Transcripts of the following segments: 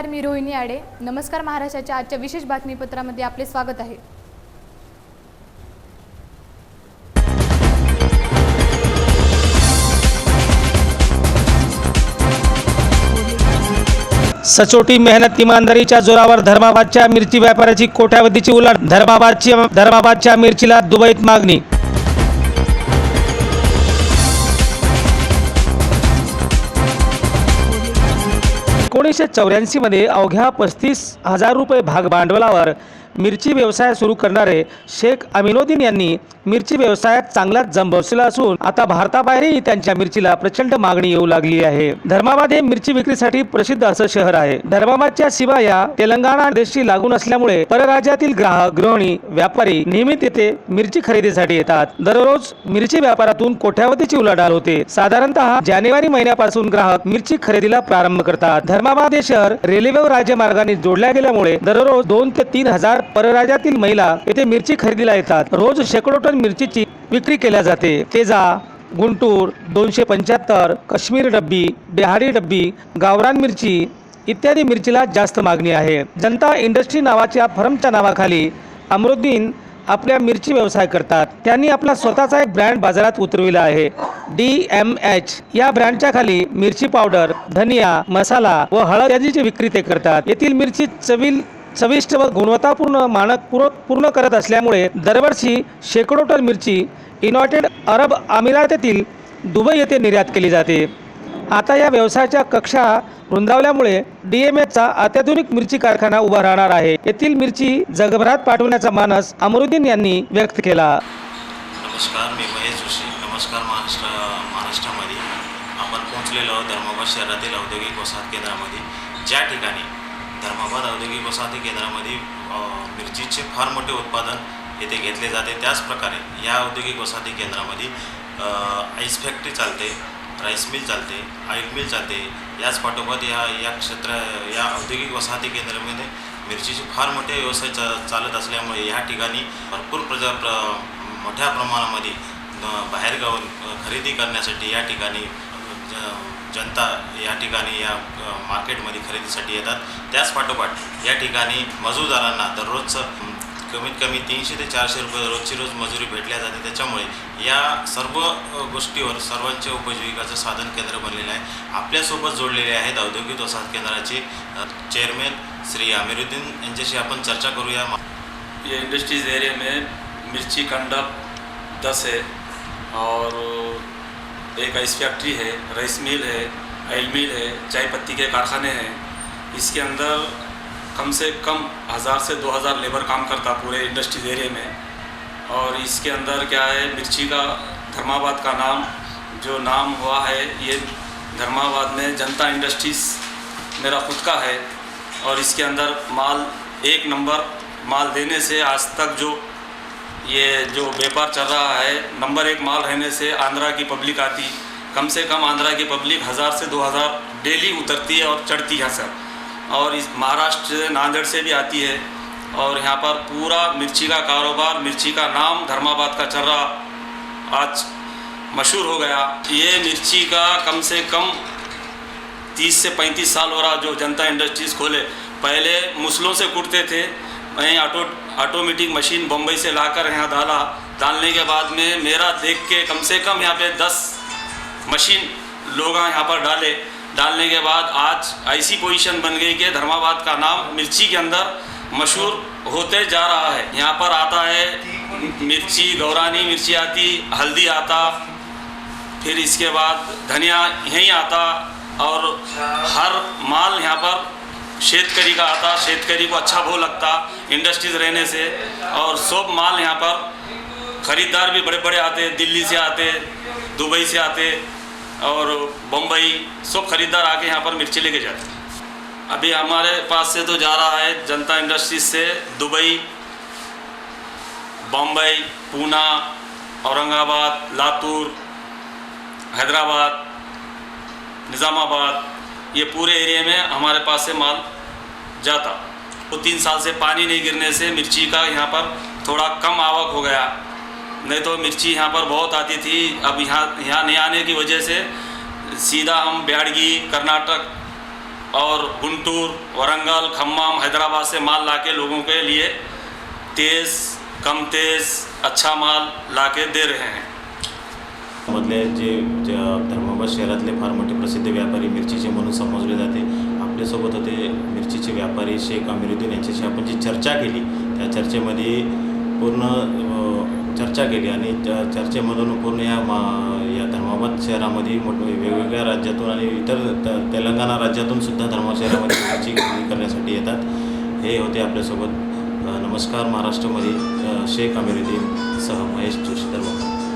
नमस्कार मी रोहिणी आडे. नमस्कार महाराष्ट्राच्या आजच्या विशेष बातमीपत्रामध्ये आपले स्वागत आहे. सचोटी मेहनत इमानदारीच्या जोरावर धर्माबादच्या मिरची व्यापाऱ्याची कोट्यावधीची उलट धर्माबादची धर्माबादच्या मिरचीला दुबईत मागणी एकोणीसशे चौऱ्याऐंशीमध्ये अवघ्या पस्तीस हजार रुपये भाग भांडवलावर मिरची व्यवसाय सुरू करणारे शेख अमिनोद्दीन यांनी मिरची व्यवसायात चांगलाच जम बसला असून आता भारताबाहेरही त्यांच्या मिरचीला प्रचंड मागणी येऊ लागली आहे. धर्माबाद हे मिरची विक्रीसाठी प्रसिद्ध असं शहर आहे. धर्माबादच्या शिवाय या तेलंगणा देशी लागून असल्यामुळे परराज्यातील ग्राहक गृहिणी व्यापारी नियमित येथे मिरची खरेदीसाठी येतात. दररोज मिरची व्यापारातून कोट्यावधीची उलाढाल होते. साधारणतः जानेवारी महिन्यापासून ग्राहक मिरची खरेदीला प्रारंभ करतात. धर्माबाद हे शहर रेल्वे व राज्यमार्गाने जोडल्या गेल्यामुळे दररोज दोन ते तीन हजार परराज्यातील महिला येथे मिरची खरेदीला येतात. रोज शेकडो टन मिरचीची विक्री केल्या जाते. तेजा गुंटूर दोनशे पंच्याहत्तर काश्मीर डब्बी बिहारी डब्बी गावरान मिरची इत्यादी मिरचीला जास्त मागणी आहे. जनता इंडस्ट्री नावाच्या फर्मच्या नावाखाली अमरुद्दीन आपल्या मिरची व्यवसाय करतात. त्यांनी आपला स्वतःचा एक ब्रँड बाजारात उतरविला आहे. D M H. या ब्रँडच्या खाली मिरची पावडर धनिया मसाला व हळद यादीची विक्री ते करतात. येथील मिरची चवील चविष्ट व गुणवत्तापूर्ण मानक पूर्ण पूर्ण करत असल्यामुळे दरवर्षी शेकडो टन मिरची युनायटेड अरब अमिरातीतील दुबई येथे निर्यात केली जाते. आता या व्यवसायाच्या कक्षा रुंदावल्यामुळे डी एम एचा अत्याधुनिक मिरची कारखाना उभा राहणार आहे. येथील मिरची जगभरात पाठवण्याचा मानस अमरुद्दीन यांनी व्यक्त केला. नमस्कार मी महेश जोशी. नमस्कार महाराष्ट्र महाराष्ट्रामध्ये. आपण पोहोचलेलो धर्माबाद शहरातील औद्योगिक वसाहत केंद्रामध्ये. ज्या ठिकाणी धर्माबाद औद्योगिक वसाहती केंद्रामध्ये मिरचीचे फार मोठे उत्पादन येथे घेतले जाते. त्याचप्रकारे या औद्योगिक वसाहती केंद्रामध्ये आईस फॅक्टरी चालते राईस मिल चालते ऑइल मिल चालते. याच पाठोपाठ या या क्षेत्र या औद्योगिक वसाहती केंद्रामध्ये मिरचीचे फार मोठे व्यवसाय चा चालत असल्यामुळे या ठिकाणी भरपूर प्रजा प्र मोठ्या प्रमाणामध्ये अ, बाहेरगावून खरेदी करण्यासाठी या ठिकाणी म्हणजे, ज- जनता या ठिकाणी या मार्केटमध्ये खरेदीसाठी येतात. त्याच पाठोपाठ या ठिकाणी मजूरदारांना दररोजचं कमीत कमी तीनशे ते चारशे रुपये रोजची रोज मजुरी भेटल्या जाते. त्याच्यामुळे या सर्व गोष्टीवर सर्वांच्या उपजीविकाचं साधन केंद्र बनलेलं आहे. आपल्यासोबत जोडलेले आहेत औद्योगिक वसाहत केंद्राचे चेअरमॅन श्री आमिरुद्दीन. यांच्याशी आपण चर्चा करूया. ये इंडस्ट्रीज़ एरिया में मिर्ची दस है और एक आइस फैक्ट्री है राइस मिल है ऑयल मिल है, चाय पत्ती के कारखाने हैं। इसके अंदर कम से कम हज़ार से दो हज़ार लेबर काम करता पूरे इंडस्ट्रीज़ एरिया में। और इसके अंदर क्या है, मिर्ची का, धर्माबाद का नाम, जो नाम हुआ है, ये धर्माबाद में जनता इंडस्ट्रीज़ मेरा खुद का है। और इसके अंदर माल, एक नंबर माल देने से आज तक जो ये जो व्यापार चल रहा है, नंबर एक माल रहने से आंध्रा की पब्लिक आती। कम से कम आंध्रा की पब्लिक हज़ार से दो हज़ार डेली उतरती है और चढ़ती है सर। और इस महाराष्ट्र नांदेड़ से भी आती है। और यहाँ पर पूरा मिर्ची का कारोबार, मिर्ची का नाम धर्माबाद का चल रहा। आज मशहूर हो गया। ये मिर्ची का कम से कम तीस से पैंतीस साल हो रहा जो जनता इंडस्ट्रीज़ खोले। पहले मुसलों से कुटते थे वहीं ऑटो ऑटोमेटिक मशीन बम्बई से लाकर यहाँ डाला। डालने के बाद में मेरा देख के कम से कम यहाँ पे दस मशीन लोग यहाँ पर डाले। डालने के बाद आज ऐसी पोजीशन बन गई कि धर्माबाद का नाम मिर्ची के अंदर मशहूर होते जा रहा है। यहाँ पर आता है मिर्ची, गौरानी मिर्ची आती, हल्दी आता, फिर इसके बाद धनिया यहीं आता और हर माल यहाँ पर शेतकरी का आता, शेतकरी को अच्छा भाव लगता, इंडस्ट्रीज़ रहने से। और सब माल यहाँ पर खरीदार भी बड़े बड़े आते, दिल्ली से आते, दुबई से आते, और बम्बई, सब खरीदार आके यहाँ पर मिर्ची लेके जाते। अभी हमारे पास से तो जा रहा है जनता इंडस्ट्रीज़ से, दुबई, बम्बई, पूना, औरंगाबाद, लातूर, हैदराबाद, निज़ामाबाद, ये पूरे एरिया में हमारे पास से माल जाता। वो तीन साल से पानी नहीं गिरने से मिर्ची का यहाँ पर थोड़ा कम आवक हो गया। नहीं तो मिर्ची यहाँ पर बहुत आती थी। अब यहाँ यहाँ नहीं आने की वजह से सीधा हम ब्याडगी, कर्नाटक और गुंटूर, वरंगल, खम्मम, हैदराबाद से माल लाके लोगों के लिए तेज़, कम तेज़ अच्छा माल लाके दे रहे हैं। मधले जे धर्माबाद शहरातले फार मोठे प्रसिद्ध व्यापारी मिर्ची मिरचीचे म्हणून समजले जाते, आपल्यासोबत होते मिरचीचे व्यापारी शेख अमिरुद्दीन यांच्याशी आपण जी चर्चा केली त्या चर्चेमध्ये पूर्ण चर्चा केली आणि त्या चर्चेमधून पूर्ण या मा या धर्माबाद शहरामध्ये मोठ वेगवेगळ्या राज्यातून आणि इतर त तेलंगणा राज्यातून सुद्धा धर्माबाद शहरामध्ये मिरची खरेदी करण्यासाठी येतात. हे होते आपल्यासोबत. नमस्कार महाराष्ट्रामध्ये. शेख अमिरुद्दीन सह महेश जोशी धर्माबाद.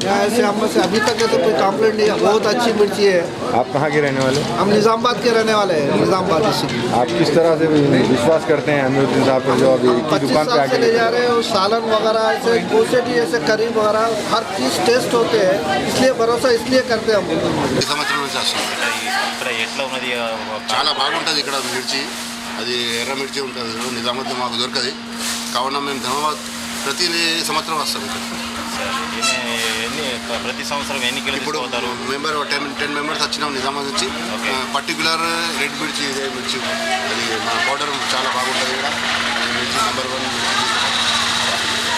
यहाँ ऐसे हम से अभी तक ऐसे कोई कंप्लेंट नहीं है बहुत अच्छी मिर्ची है आप कहाँ के रहने वाले हम निज़ामबाद के रहने वाले हैं निज़ामबाद डिस्ट्रिक्ट आप किस तरह से विश्वास करते हैं अमीरुद्दीन साहब पर जो अभी की पच्चीस दुकान पे साल से ले आके जा रहे हैं और सालन वगैरह ऐसे गोसे भी ऐसे करीब वगैरह हर चीज़ टेस्ट होते हैं इसलिए भरोसा इसलिए करते हैं हम ఈ సంవత్సరం నుంచి వస్తుంది ఇక్కడ ఎట్లా ఉన్నది ఆ, చాలా బాగుంటుంది ఇక్కడ మిర్చి అది ఎర్ర మిర్చి ఉంటుంది నిజామాబాద్లో మాకు దొరకది కావున మేము ధర్మాబాద్ ప్రతి సంవత్సరం వస్తాం ఇక్కడ సరే, ఎన్ని ఎన్ని ప్రతి సంవత్సరం ఎన్ని కిలో ఇప్పుడు మెంబర్ టెన్ టెన్ మెంబర్స్ వచ్చినాం నిజామాబాద్ నుంచి. పర్టికులర్ రెడ్ మిర్చి ఇదే మిర్చి అది మా పౌడర్ చాలా బాగుంటుంది ఇక్కడ. మిర్చి నెంబర్ వన్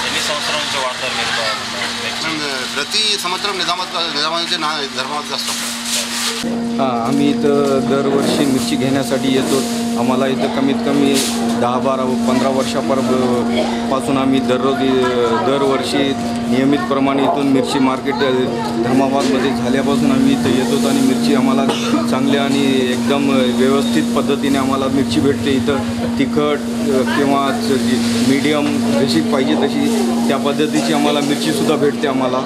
ఎన్ని సంవత్సరాల నుంచి వాడతారు మీరు? ప్రతి సంవత్సరం నిజామాబాద్ నిజామాబాద్ నుంచి నా ధర్మాబాద్కి వస్తాం. हां आम्ही इथं दरवर्षी मिरची घेण्यासाठी येतो. आम्हाला इथं कमीत कमी दहा बारा पंधरा वर्षापरपासून आम्ही दररोज दरवर्षी नियमितप्रमाणे इथून मिरची मार्केट धर्माबादमध्ये झाल्यापासून आम्ही इथं येतो आणि मिरची आम्हाला चांगल्या आणि एकदम व्यवस्थित पद्धतीने आम्हाला मिरची भेटते. इथं तिखट किंवा मीडियम जशी पाहिजे तशी त्या पद्धतीची आम्हाला मिरचीसुद्धा भेटते आम्हाला.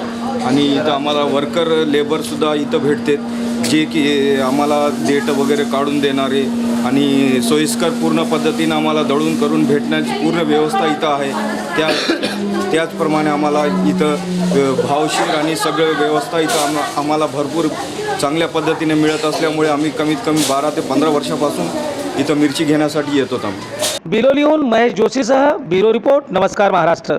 आणि इथं आम्हाला वर्कर लेबरसुद्धा इथं भेटते जे की आम्हाला डेट वगैरे काढून देणारे आणि सोयीस्कर पूर्ण पद्धतीनं आम्हाला दळून करून भेटण्याची पूर्ण व्यवस्था इथं आहे. त्या त्याचप्रमाणे आम्हाला इथं भावशीर आणि सगळं व्यवस्था इथं आम आम्हाला भरपूर चांगल्या पद्धतीने मिळत असल्यामुळे आम्ही कमीत कमी बारा ते पंधरा वर्षापासून इथं मिरची घेण्यासाठी येतो आम्ही. बिलोलीहून महेश जोशीसह ब्युरो रिपोर्ट नमस्कार महाराष्ट्र.